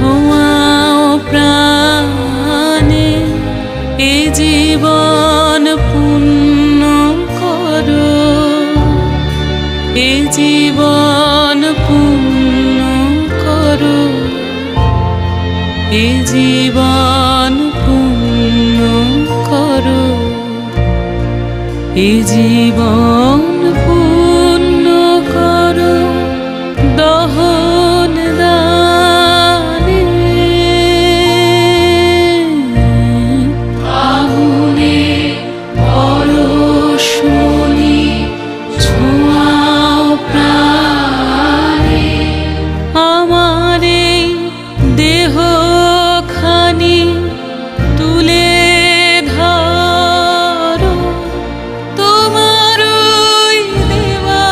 ছোঁয়াও প্রাণে এ জীবন পূর্ণ করো। এ জীবন পূর্ণ করো। এ জীবন পূর্ণ করো। এ জীবন পূর্ণ